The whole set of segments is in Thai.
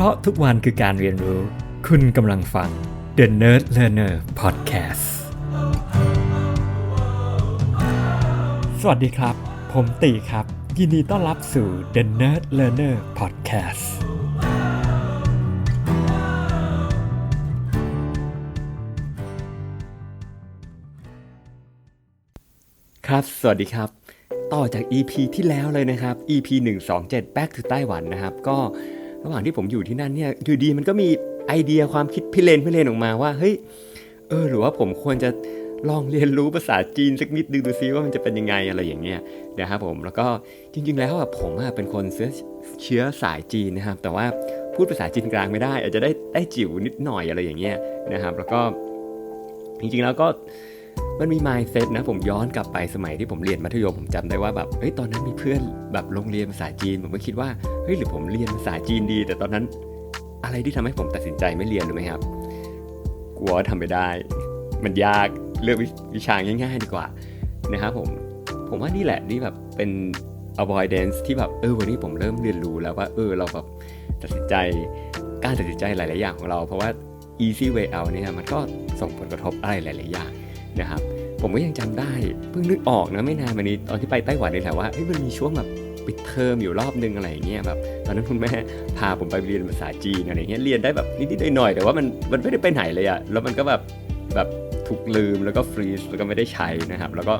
ราะทุกวันคือการเรียนรู้ คุณกำลังฟัง The Nerd Learner Podcast สวัสดีครับ ผมตีครับ ยินดีต้อนรับสู่ The Nerd Learner Podcast ครับ สวัสดีครับ ต่อจาก EP ที่แล้วเลยนะครับ EP 127 Back to ไต้หวันนะครับ ก็ ระหว่างที่ผมอยู่ที่นั่นเนี่ยอยู่ดีมันก็มีไอเดียความคิดพิเรนพิเรนออกมาว่าเฮ้ยเออหรือว่าผมควรจะลองเรียนรู้ภาษาจีนสักนิดนึงดูซิว่ามันจะเป็นยังไงอะไรอย่างเงี้ยนะครับผมแล้วก็จริง ๆ แล้วอะผมเป็นคนเชื้อเชื้อสายจีนนะครับ แต่ว่าพูดภาษาจีนกลางไม่ได้ อาจจะได้ได้จิ๋วนิดหน่อยอะไรอย่างเงี้ยนะครับ แล้วก็จริงๆแล้วก็ มันมี mindset นะผมย้อนกลับไปสมัยที่ผมเรียนมัธยมผมจำได้ว่าแบบเฮ้ยตอนนั้นมีเพื่อนแบบโรงเรียนภาษาจีน ผมก็คิดว่าเฮ้ยหรือผมเรียนภาษาจีนดี แต่ตอนนั้นอะไรที่ทำให้ผมตัดสินใจไม่เรียนรู้ไหมครับ กลัวทำไม่ได้ มันยากเลือกวิชาง่ายๆดีกว่านะครับผมผมว่านี่แหละนี่แบบเป็น avoidance ที่แบบเออวันนี้ผมเริ่มเรียนรู้แล้วว่าเออเราแบบตัดสินใจการตัดสินใจหลาย ๆ อย่างของเรา เพราะว่า easy way out เนี่ยมันก็ส่งผลกระทบอะไรหลาย ๆ อย่าง นะครับผมก็ยังจำได้เพิ่งนึกออกนะไม่นานมานี้ตอนที่ไปไต้หวันเลยแหละว่ามันมีช่วงแบบปิดเทอมอยู่รอบนึงอะไรอย่างเงี้ยแบบตอนนั้นคุณแม่พาผมไปเรียนภาษาจีนอะไรเงี้ยเรียนได้แบบนิดๆหน่อยๆแต่ว่ามันมันไม่ได้ไปไหนเลยอะแล้วมันก็แบบแบบถูกลืมแล้วก็ฟรีซแล้วก็ไม่ได้ใช้นะครับ แล้วก็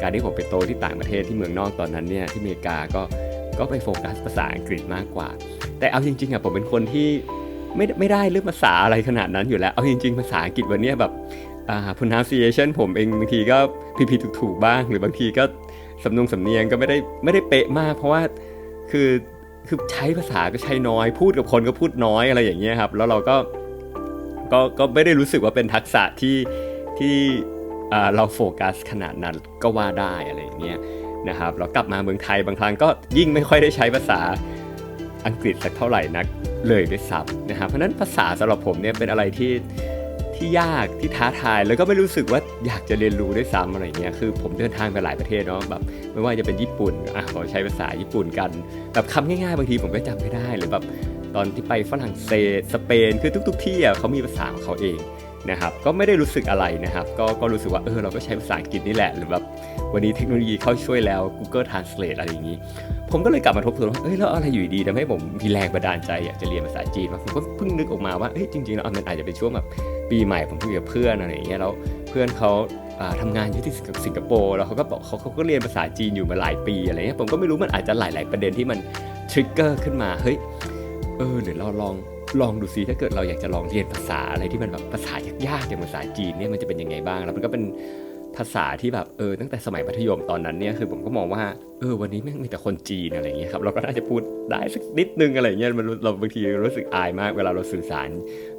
การที่ผมไปโตที่ต่างประเทศที่เมืองนอกตอนนั้นเนี่ยที่อเมริกาก็ก็ไปโฟกัสภาษาอังกฤษมากกว่า แต่เอาจริงๆอะผมเป็นคนที่ไม่ไม่ได้เรื่องภาษาอะไรขนาดนั้นอยู่แล้ว เอาจริง ๆ ภาษาอังกฤษวันเนี้ยแบบ pronunciation ผมเองบางทีก็ผิดๆถูกๆบ้าง หรือบางทีก็สำนงสำเนียงก็ไม่ได้ไม่ได้เป๊ะมาก เพราะว่าคือคือใช้ภาษาก็ใช้น้อย พูดกับคนก็พูดน้อยอะไรอย่างเงี้ยครับ แล้วเราก็ก็ก็ไม่ได้รู้สึกว่าเป็นทักษะที่ที่อ่าเราโฟกัสขนาดนั้นก็ว่าได้อะไรอย่างเงี้ยนะครับแล้วกลับมาเมืองไทยบางครั้งก็ยิ่งไม่ค่อยได้ใช้ภาษาอังกฤษสักเท่าไหร่นักเลยด้วยซ้ำนะครับเพราะนั้นภาษาสำหรับผมเนี่ยเป็นอะไรที่ ที่ยากที่ท้าทายแล้วก็ไม่รู้สึกว่าอยากจะเรียนรู้ด้วยซ้ำอะไรเงี้ยคือผมเดินทางไปหลายประเทศเนาะแบบไม่ว่าจะเป็นญี่ปุ่นอะเราใช้ภาษาญี่ปุ่นกัน แบบคำง่ายๆบางทีผมก็จำไม่ได้หรือแบบตอนที่ไปฝรั่งเศสสเปนคือทุก ๆ ที่อะเขามีภาษาของเขาเองนะครับก็ไม่ได้รู้สึกอะไรนะครับก็ก็รู้สึกว่าเออเราก็ใช้ภาษาอังกฤษนี่แหละหรือแบบวันนี้เทคโนโลยีเข้าช่วยแล้ว Google Translate อะไรอย่างนี้ ผมก็เลยกลับมาทบทวนว่าเอ้ยแล้วอะไรอยู่ดีทำให้ผมมีแรงบันดาลใจอยากจะเรียนภาษาจีนมาผมก็เพิ่งนึกออกมาว่าเอ้ยจริงๆแล้วมันอาจจะเป็นช่วงแบบปีใหม่ผมคุยกับเพื่อนอะไรอย่างเงี้ยแล้วเพื่อนเขาอ่าทำงานอยู่ที่สิงคโปร์แล้วเขาก็บอกเขาเขาก็เรียนภาษาจีนอยู่มาหลายปีอะไรเงี้ยผมก็ไม่รู้มันอาจจะหลาย ๆ ประเด็นที่มันทริกเกอร์ขึ้นมาเฮ้ยเออหรือเราลองลองดูซิถ้าเกิดเราอยากจะลองเรียนภาษาอะไรที่มันแบบภาษายากๆอย่างภาษาจีนเนี่ยมันจะเป็นยังไงบ้าง แล้วมันก็เป็น ภาษาที่แบบเออตั้งแต่สมัยมัธยมตอนนั้นเนี่ยคือผมก็มองว่าเออวันนี้แม่งมีแต่คนจีนอะไรอย่างเงี้ยครับเราก็น่าจะพูดได้สักนิดนึงอะไรอย่างเงี้ยมันเราบางทีรู้สึกอายมาก เวลาเราสื่อสาร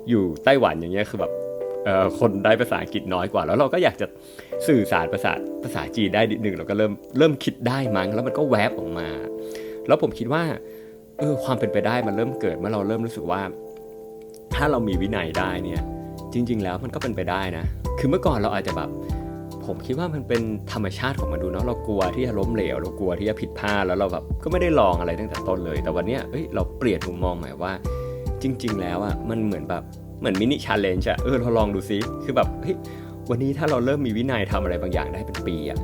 อยู่ไต้หวันอย่างเงี้ยคือแบบเออคนได้ภาษาอังกฤษน้อยกว่า แล้วเราก็อยากจะสื่อสารภาษาภาษาจีนได้นิดนึงเราก็เริ่มเริ่มคิดได้มั้งแล้วมันก็แวบออกมา แล้วผมคิดว่าเออความเป็นไปได้มันเริ่มเกิดเมื่อเราเริ่มรู้สึกว่า ถ้าเรามีวินัยได้เนี่ยจริง ๆ แล้วมันก็เป็นไปได้นะ คือเมื่อก่อนเราอาจจะแบบ ผมคิดว่ามันเป็นธรรมชาติของมนุษย์เนาะเรากลัวที่จะล้มเหลวเรากลัวที่จะผิดพลาดแล้วเราแบบก็ไม่ได้ลองอะไรตั้งแต่ต้นเลย แต่วันนี้เอ้ยเราเปลี่ยนมุมมองใหม่ว่า จริง ๆ แล้วอะมันเหมือนแบบเหมือนมินิชาเลนจ์อะเออเราลองดูซิคือแบบเฮ้ยวันนี้ถ้าเราเริ่มมีวินัยทำอะไรบางอย่างได้เป็นปีอะ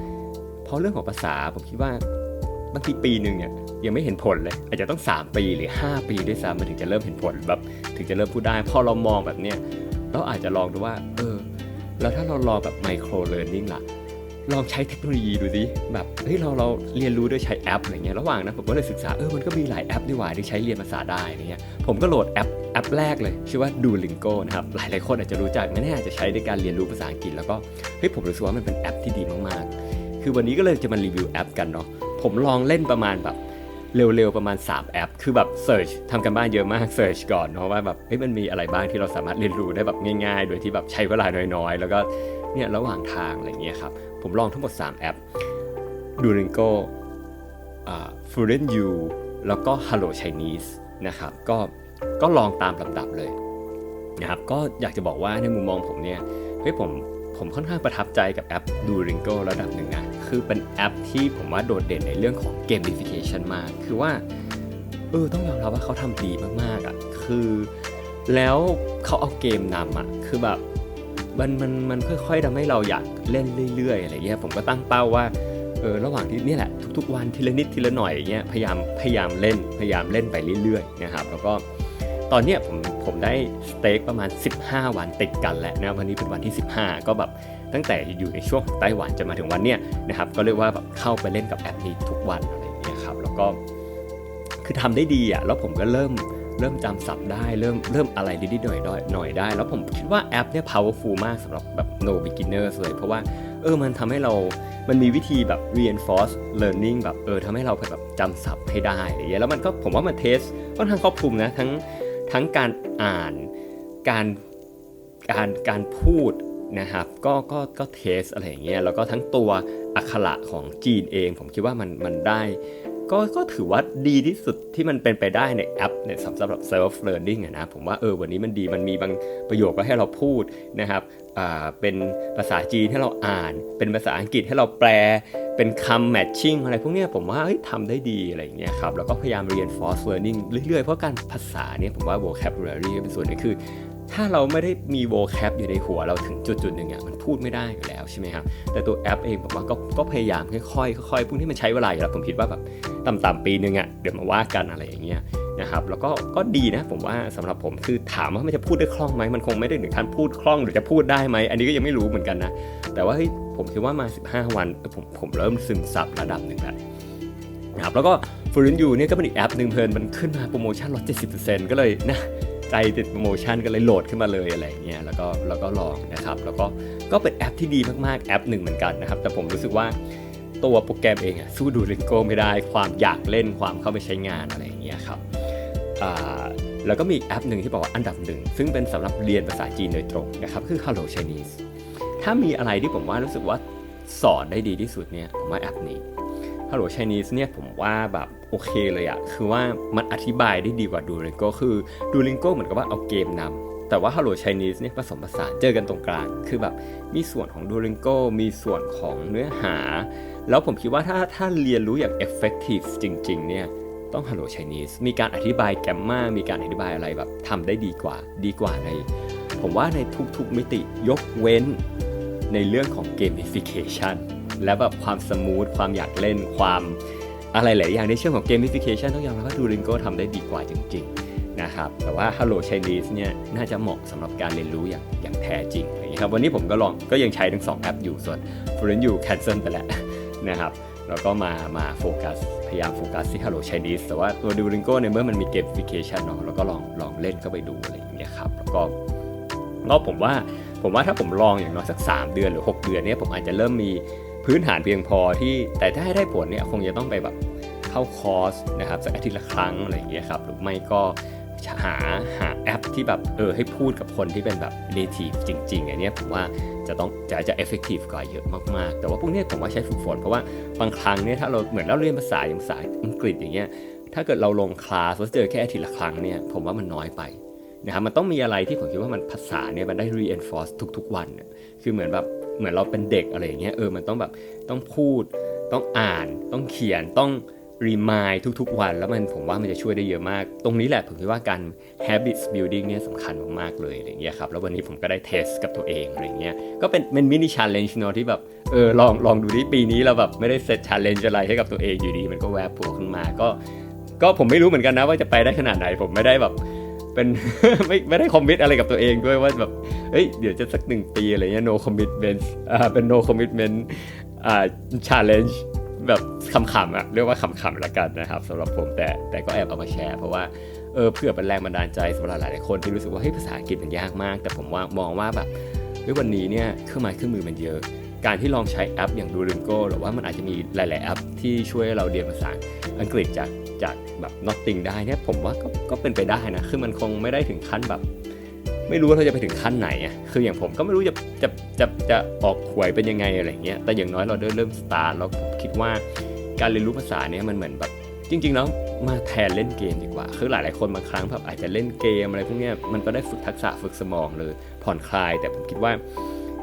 เพราะเรื่องของภาษาผมคิดว่าบางทีปีหนึ่งเนี่ยยังไม่เห็นผลเลย อาจจะต้อง 3 ปีหรือ 5 ปีด้วยซ้ำมันถึงจะเริ่มเห็นผลแบบถึงจะเริ่มพูดได้ พอเรามองแบบเนี้ยเราอาจจะลองดูว่าเออ แล้วถ้าเราลองแบบไมโครเ a ร์นนิ่งล่ะ ลองใช้เทคโนโลยีดูสิแบบเฮ้ยเราเราเรียนรู้ด้วยใช้แอปอะไรเงี้ยระหว่างนั้นผมก็เลยศึกษาเออมันก็มีหลายแอปดีกว่าที่ใช้เรียนภาษาได้อะไรเงี้ยผมก็โหลดแอปแอปแรกเลย ชื่อว่า Duolingo นะครับ หลายหลายคนอาจจะรู้จักไม่แน่อาจจะใช้ในการเรียนรู้ภาษาอังกฤษแล้วก็เฮ้ยผมรู้สึกว่ามันเป็นแอปที่ดีมากๆ คือวันนี้ก็เลยจะมารีวิวแอปกันเนาะผมลองเล่นประมาณแบบ เร็วๆประมาณ 3 แอป คือแบบเ e ิร์ชทำกันบ้านเยอะมากเ e ิร์ชก่อนเนาะว่าแบบเฮ้ยมันมีอะไรบ้างที่เราสามารถเรียนรู้ได้แบบง่ายๆ โดยที่แบบใช้เวลาน้อยๆ แล้วก็เนี่ยระหว่างทางอะไรเงี้ยครับผมลองทั้งหมด 3 แอป Duolingo อ่า Fluent U แล้วก็ Hello Chinese นะครับก็ก็ลองตามลำดับเลยนะครับก็อยากจะบอกว่าในมุมมองผมเนี่ยเฮ้ยผมผมค่อนข้างประทับใจกับแอป Duolingo ระดับหนึ่งนะ คือเป็นแอปที่ผมว่าโดดเด่นในเรื่องของ gamification มาก คือว่า เออต้องยอมรับว่าเขาทำดีมากๆอะ คือแล้วเขาเอาเกมนำอะคือแบบมันมันมันค่อยๆทำให้เราอยากเล่นเรื่อยๆอะไรเงี้ย ผมก็ตั้งเป้าว่า เออระหว่างที่นี่แหละ ทุกๆวันทีละนิดทีละหน่อยอย่างเงี้ย พยายามพยายามเล่นพยายามเล่นไปเรื่อยๆนะครับ แล้วก็ตอนเนี้ยผมผมได้สเต็กประมาณ 15 วันติดกันแล้วนะวันนี้เป็นวันที่ 15 ก็แบบ ตั้งแต่อยู่ในช่วงไต้หวันจะมาถึงวันเนี้ยนะครับก็เรียกว่าแบบเข้าไปเล่นกับแอปนี้ทุกวันอะไรอย่างเงี้ยครับแล้วก็คือทำได้ดีอะแล้วผมก็เริ่มเริ่มจำศัพท์ได้เริ่มเริ่มอะไรนิดๆหน่อยๆหน่อยได้ แล้วผมคิดว่าแอปเนี่ย powerful มากสำหรับแบบ no beginners เลย เพราะว่าเออมันทำให้เรามันมีวิธีแบบ reinforce learning แบบเออทำให้เราแบบจำศัพท์ให้ได้อะไรเงี้ยแล้วมันก็ผมว่ามันเทสค่อนข้างครอบคลุมนะ ทั้งทั้งการอ่านการการการพูด นะครับก็ก็ก็เทสอะไรอย่างเงี้ยแล้วก็ทั้งตัวอักขระของจีนเอง ผมคิดว่ามันมันได้ก็ก็ถือว่าดีที่สุดที่มันเป็นไปได้ในแอปเนี่ยสำหรับ self learning นะผมว่าเออวันนี้มันดีมันมีบางประโยคก็ให้เราพูดนะครับอ่าเป็นภาษาจีนให้เราอ่าน เป็นภาษาอังกฤษให้เราแปลเป็นคำ matching อะไรพวกเนี้ยผมว่าเฮ้ยทำได้ดีอะไรอย่างเงี้ยครับแล้วก็พยายาม reinforce learning เรื่อยๆ เพราะการภาษาเนี่ยผมว่า vocabulary เป็นส่วนหนึงคือ ถ้าเราไม่ได้มี vocab อยู่ในหัวเราถึงจุดจุดๆหนึ่งอะมันพูดไม่ได้อยู่แล้วใช่ไหมครับแต่ตัวแอปเองผมว่าก็ก็พยายามค่อยๆค่อยๆพวกนี้มันใช้เวลาอยู่แล้วผมคิดว่าแบบต่ำๆปีหนึ่งอะเดี๋ยวมาว่ากันอะไรอย่างเงี้ยนะครับแล้วก็ก็ดีนะผมว่าสำหรับผมคือถามว่ามันจะพูดได้คล่องไหมมันคงไม่ได้ถึงขั้นพูดคล่องหรือจะพูดได้ไหมอันนี้ก็ยังไม่รู้เหมือนกันนะแต่ว่าเฮ้ยผมคิดว่ามา 15 วันผมผมเริ่มซึมซับระดับหนึ่งแล้วนะครับแล้วก็ฟูรินยูเนี่ยก็เป็นอีกแอปหนึ่งเพลินมันขึ้นมาโปรโมชั่นลด70%ก็เลยนะ ใจติดโปรโมชั่นก็เลยโหลดขึ้นมาเลยอะไรเงี้ยแล้วก็แล้วก็ลองนะครับ แล้วก็ก็เป็นแอปที่ดีมากๆแอปหนึ่งเหมือนกันนะครับ แต่ผมรู้สึกว่าตัวโปรแกรมเองอะสู้ดูริงโกไม่ได้ความอยากเล่นความเข้าไปใช้งานอะไรอย่างเงี้ยครับแล้วก็มีแอปหนึ่งที่บอกว่าอันดับหนึ่ง ซึ่งเป็นสำหรับเรียนภาษาจีนโดยตรงนะครับคือ Hello Chinese ถ้ามีอะไรที่ผมว่ารู้สึกว่าสอนได้ดีที่สุดเนี่ยผมว่าแอปนี้ Hello Chinese เนี่ยผมว่าแบบโอเคเลยอะคือว่ามันอธิบายได้ดีกว่า Duolingo คือ Duolingo เหมือนกับว่าเอาเกมนำแต่ว่า Hello Chinese เนี่ยผสมผสานเจอกันตรงกลาง คือแบบมีส่วนของ Duolingo มีส่วนของเนื้อหา แล้วผมคิดว่าถ้าถ้าเรียนรู้อย่าง effective จริง ๆ เนี่ยต้อง Hello Chinese มีการอธิบายแกมมามีการอธิบายอะไรแบบทำได้ดีกว่า ดีกว่าใน ผมว่าในทุกๆมิติยกเว้นในเรื่องของ gamification และแบบความสมูทความอยากเล่นความอะไรหลายอย่างในเชิงของ gamification ต้องยอมรับว่า Duolingo ทำได้ดีกว่าจริงๆนะครับแต่ว่า Hello Chinese เนี่ยน่าจะเหมาะสำหรับการเรียนรู้อย่างอย่างแท้จริงอะไรอย่างเงี้ยครับวันนี้ผมก็ลองก็ยังใช้ทั้งสองแอปอยู่ส่วน f l u e n t อยู่ cancel ไปแล้วนะครับแล้วก็มามาโฟกัสพยายามโฟกัสที่ Hello Chinese แต่ว่าตัว Duolingo ในยเมื่อมันมี gamification เนาะแล้วก็ลองลองเล่นเข้าไปดูอะไรอย่างเงี้ยครับแล้วก็ก็ผมว่าผมว่าถ้าผมลองอย่างน้อยสัก 3 เดือนหรือ 6 เดือนเนี่ยผมอาจจะเริ่มมี พื้นฐานเพียงพอที่แต่ถ้าให้ได้ผลเนี่ยคงจะต้องไปแบบเข้าคอร์สนะครับสักอาทิตย์ละครั้งอะไรอย่างเงี้ยครับหรือไม่ก็หาหาแอปที่แบบเออให้พูดกับคนที่เป็นแบบ native จริงๆอันเนี้ยผมว่าจะต้องจะจะ effective กว่าเยอะมากๆ แต่ว่าพวกนี้ผมว่าใช้ฝึกฝนเพราะว่าบางครั้งเนี่ยถ้าเราเหมือนเราเรียนภาษาอย่างภาษาอังกฤษอย่างเงี้ยถ้าเกิดเราลงคลาสแล้วเจอแค่อาทิตย์ละครั้งเนี่ยผมว่ามันน้อยไปนะครับมันต้องมีอะไรที่ผมคิดว่ามันภาษาเนี่ยมันได้ reinforce ทุกๆวัน คือเหมือนแบบ เหมือนเราเป็นเด็กอะไรอย่างเงี้ยเออมันต้องแบบต้องพูด ต้องอ่าน ต้องเขียนต้อง remind ทุกๆ วัน แล้วมันผมว่ามันจะช่วยได้เยอะมาก ตรงนี้แหละผมคิดว่าการ habits building เนี่ยสำคัญมากๆเลยอะไรอย่างเงี้ยครับแล้ววันนี้ผมก็ได้เทสกับตัวเองอะไรเงี้ยก็เป็นเป็นมินิ challenge เนอะที่แบบเออลองลองดูที่ปีนี้เราแบบไม่ได้เซต challenge อะไรให้กับตัวเองอยู่ดี มันก็แวบโผล่ขึ้นมาก็ ก็ผมไม่รู้เหมือนกันนะว่าจะไปได้ขนาดไหนผมไม่ได้แบบ เป็นไม่ไม่ได้คอมมิตอะไรกับตัวเองด้วยว่าแบบเฮ้ยเดี๋ยวจะสักหนึ่งปีอะไรเงี้ย no commitment อ่าเป็น no commitment อ่า challenge แบบคำๆอะเรียกว่าคำๆละกันนะครับสำหรับผมแต่แต่ก็แอบเอามาแชร์ เพราะว่าเออเพื่อเป็นแรงบันดาลใจสำหรับหลายๆคนที่รู้สึกว่าเฮ้ยภาษาอังกฤษมันยากมาก แต่ผมว่ามองว่าแบบเฮ้ยวันนี้เนี่ยเครื่องไม้เครื่องมือมันเยอะ การที่ลองใช้แอปอย่าง Duolingo หรือว่ามันอาจจะมีหลาย ๆ แอปที่ช่วยเราเรียนภาษาอังกฤษจาก จากแบบ nothing ได้เนี่ยผมว่าก็ก็เป็นไปได้นะคือมันคงไม่ได้ถึงขั้นแบบ ไม่รู้ว่าเราจะไปถึงขั้นไหนอะคืออย่างผมก็ไม่รู้จะจะจะจะออกหวยเป็นยังไงอะไรเงี้ยแต่อย่างน้อยเราได้เริ่มสตาร์ทแล้วผมคิดว่าการเรียนรู้ภาษาเนี่ยมันเหมือนแบบจริงๆแล้วมาแทนเล่นเกมดีกว่า คือหลายๆคนบางครั้งแบบอาจจะเล่นเกมอะไรพวกเนี้ยมันก็ได้ฝึกทักษะฝึกสมองเลยผ่อนคลาย แต่ผมคิดว่า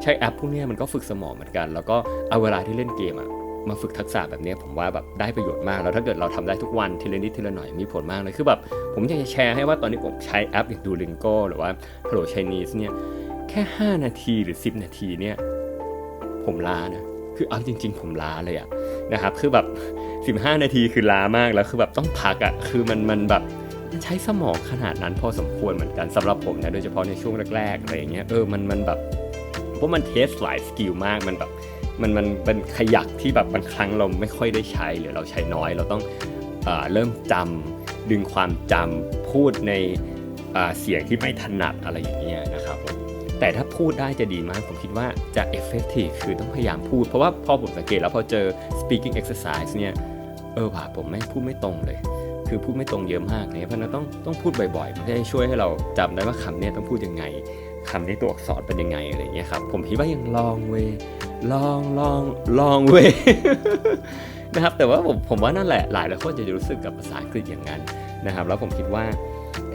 ใช้แอปพวกเนี้ยมันก็ฝึกสมองเหมือนกัน แล้วก็เอาเวลาที่เล่นเกมอะ มาฝึกทักษะแบบนี้ผมว่าแบบได้ประโยชน์มากแล้วถ้าเกิดเราทำได้ทุกวันทีละนิดทีละหน่อยมีผลมากเลยคือแบบผมอยากจะแชร์ให้ว่าตอนนี้ผมใช้แอปอย่าง Duolingo หรือว่า Hello Chinese เนี่ยแค่ 5 นาทีหรือ 10 นาทีเนี่ยผมล้านะคือเอาจริง ๆ ผมล้าเลยอะนะครับคือแบบ 15 นาทีคือล้ามากแล้วคือแบบต้องพักอะคือมันมันแบบใช้สมองขนาดนั้นพอสมควรเหมือนกันสำหรับผมนะโดยเฉพาะในช่วงแรกๆอะไรอย่างเงี้ยเออมันมันแบบเพราะมันเทสหลายสกิลมากมันแบบ มันมันเป็นขยักที่แบบบางครั้งเราไม่ค่อยได้ใช้หรือเราใช้น้อย เราต้องเอเริ่มจำดึงความจำพูดในเเสียงที่ไม่ถนัดอะไรอย่างเงี้ยนะครับผมแต่ถ้าพูดได้จะดีมาก ผมคิดว่าจะ effective คือต้องพยายามพูด เพราะว่าพอผมสังเกตแล้วพอเจอ speaking exercise เนี่ยเออว่ะผมไม่พูดไม่ตรงเลย คือพูดไม่ตรงเยอะมากเนี่ยเพราะนั้นต้องต้องพูดบ่อยๆมันจะช่วยให้เราจำได้ว่าคำเนี้ยต้องพูดยังไง คำนี้ตัวอักษรเป็นยังไงอะไรอย่างเงี้ยครับผมคิดว่ายังลองเวลองลองลองเวนะครับแต่ว่าผมผมว่านั่นแหละหลายหลายคนจะรู้สึกกับภาษาอังกฤษอย่างนั้นนะครับ แล้วผมคิดว่า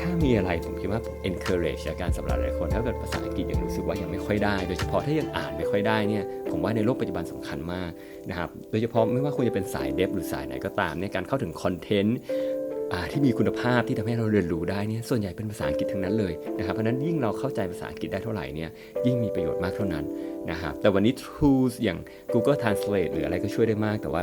ถ้ามีอะไรผมคิดว่า encourage การสำหรับหลายคน ถ้าเกิดภาษาอังกฤษยังรู้สึกว่ายังไม่ค่อยได้ โดยเฉพาะถ้ายังอ่านไม่ค่อยได้เนี่ยผมว่าในโลกปัจจุบันสำคัญมากนะครับโดยเฉพาะไม่ว่าคุณจะเป็นสายเดฟหรือสายไหนก็ตามเนี่ยการเข้าถึงคอนเทนต์ ที่มีคุณภาพที่ทำให้เราเรียนรู้ได้เนี่ยส่วนใหญ่เป็นภาษาอังกฤษทั้งนั้นเลยนะครับเพราะนั้นยิ่งเราเข้าใจภาษาอังกฤษได้เท่าไหร่เนี่ยยิ่งมีประโยชน์มากเท่านั้นนะครับแต่วันนี้ tools อย่าง Google Translate หรืออะไรก็ช่วยได้มากแต่ว่า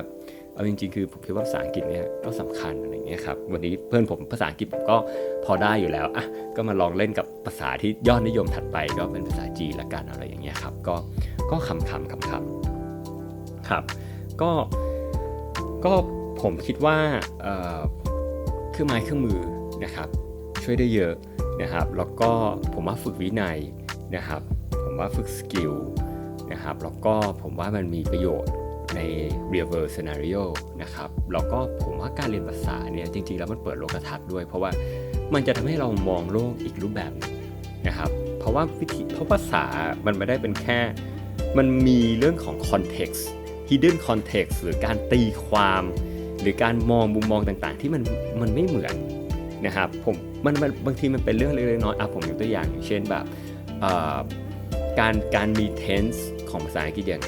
เอาจริงๆ คือผมคิดว่าภาษาอังกฤษเนี่ยก็สำคัญอะไรเงี้ยครับ วันนี้เพื่อนผมภาษาอังกฤษผมก็พอได้อยู่แล้วอะก็มาลองเล่นกับภาษาที่ยอดนิยมถัดไปก็เป็นภาษาจีนละกันอะไรอย่างเงี้ยครับ ก็ก็คำคำคำคำครับ ก็ก็ผมคิดว่า เครื่องไม้เครื่องมือนะครับ ช่วยได้เยอะนะครับ แล้วก็ผมว่าฝึกวินัยนะครับ ผมว่าฝึกสกิลนะครับ แล้วก็ผมว่ามันมีประโยชน์ใน real world scenario นะครับ แล้วก็ผมว่าการเรียนภาษาเนี่ยจริงๆ แล้วมันเปิดโลกทัศน์ด้วย เพราะว่ามันจะทำให้เรามองโลกอีกรูปแบบนึงนะครับ เพราะว่าวิธีเพราะภาษามันไม่ได้เป็นแค่ มันมีเรื่องของ context hidden context หรือการตีความ หรือการมองมุมมองต่างๆ ที่มันมันไม่เหมือนนะครับผมมันมันบางทีมันเป็นเรื่องเล็กๆน้อยๆอะผมยกตัวอย่างเช่นแบบการการมี tense ของภาษาอังกฤษอย่าง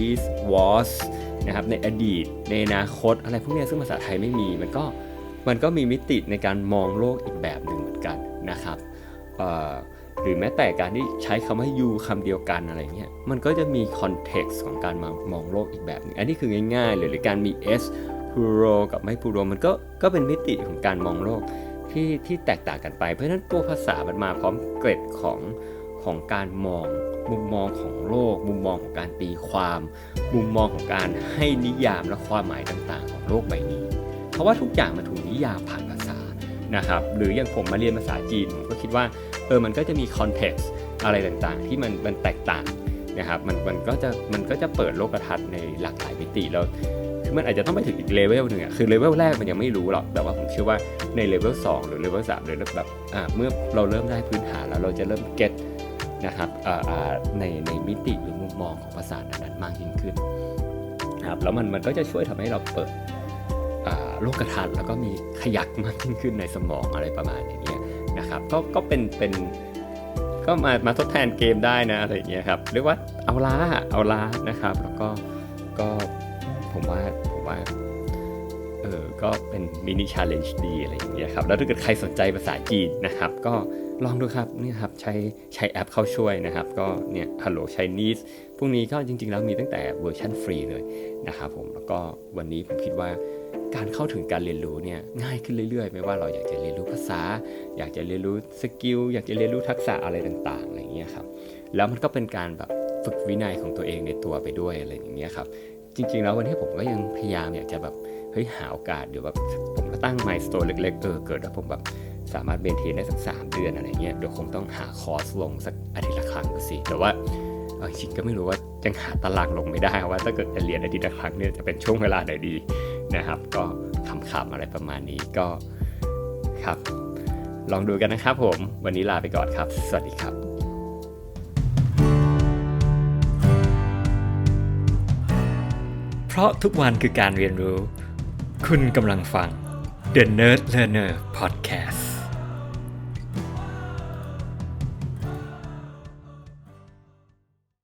is was นะครับในอดีตในอนาคตอะไรพวกนี้ซึ่งภาษาไทยไม่มีมันก็มันก็มีมิติในการมองโลกอีกแบบหนึ่งเหมือนกันนะครับหรือแม้แต่การที่ใช้คำว่า you คำเดียวกันอะไรเงี้ยมันก็จะมีคอนเท็กซ์ของการมามองโลกอีกแบบนึงอันนี้คือง่ายๆเลยหรือการมี s plural กับไม่ plural มันก็ก็เป็นมิติของการมองโลกที่ที่แตกต่างกันไป เพราะฉะนั้นตัวภาษามันมาพร้อมเกร็ดของของการมอง มุมมองของโลก มุมมองของการตีความ มุมมองของการให้นิยามและความหมายต่างๆ ของโลกใบนี้ เพราะว่าทุกอย่างมันถูกนิยามผ่านภาษานะครับหรืออย่างผมมาเรียนภาษาจีนผมก็คิดว่าเออมันก็จะมีคอนเท็กซ์อะไรต่างๆ ที่มันมันแตกต่างนะครับมันมันก็จะมันก็จะเปิดโลกทัศน์ในหลากหลายมิติแล้ว คือมันอาจจะต้องไปถึงอีกเลเวลหนึ่งอะคือเลเวลแรกมันยังไม่รู้หรอก แต่ว่าผมเชื่อว่าในเลเวล2หรือเลเวล3หรือแบบอ่าเมื่อเราเริ่มได้พื้นฐานแล้วเราจะเริ่มเก็ตนะครับในในมิติหรือมุมมองของภาษานั้นมากยิ่งขึ้นครับแล้วมันมันก็จะช่วยทำให้เราเปิดโลกทัศน์แล้วก็มีขยักมากยิ่งขึ้นในสมองอะไรประมาณอย่างเงี้ยนะครับก็ก็เป็นเป็นก็มามาทดแทนเกมได้นะอะไรอย่างเงี้ยครับเรียกว่าเอาล้าเอาล้านะครับ แล้วก็ก็ ผมว่าผมว่าเออก็เป็นมินิชาเลนจ์ดีอะไรอย่างเงี้ยครับ แล้วถ้าเกิดใครสนใจภาษาจีนนะครับ ก็ลองดูครับนี่ครับใช้ใช้แอปเข้าช่วยนะครับ ก็เนี่ย Hello Chinese พวกนี้ก็จริง ๆ แล้วมีตั้งแต่เวอร์ชันฟรีเลยนะครับผมแล้วก็วันนี้ผมคิดว่าการเข้าถึงการเรียนรู้เนี่ยง่ายขึ้นเรื่อยๆ ไม่ว่าเราอยากจะเรียนรู้ภาษา อยากจะเรียนรู้สกิลอยากจะเรียนรู้ทักษะอะไรต่างๆอะไรเงี้ยครับแล้วมันก็เป็นการแบบฝึกวินัยของตัวเองในตัวไปด้วยอะไรอย่างเงี้ยครับ จริง ๆ แล้ววันนี้ผมก็ยังพยายามอยากจะแบบเฮ้ยหาโอกาสเดี๋ยวแบบผมก็ตั้งไมล์สโตนเล็กๆเออเกิดว่าผมแบบสามารถเบนเทนได้สักสามเดือนอะไรเงี้ยเดี๋ยวคงต้องหาคอร์สลงสักอาทิตย์ละครั้งสิแต่ว่าจริงก็ไม่รู้ว่ายังหาตารางลงไม่ได้ว่าถ้าเกิดจะเรียนอาทิตย์ละครั้งเนี่ยจะเป็นช่วงเวลาไหนดีนะครับ ก็คำๆอะไรประมาณนี้ก็ครับ ลองดูกันนะครับผม วันนี้ลาไปก่อนครับ สวัสดีครับ เพราะทุกวันคือการเรียนรู้ คุณกำลังฟัง The Nerd Learner Podcast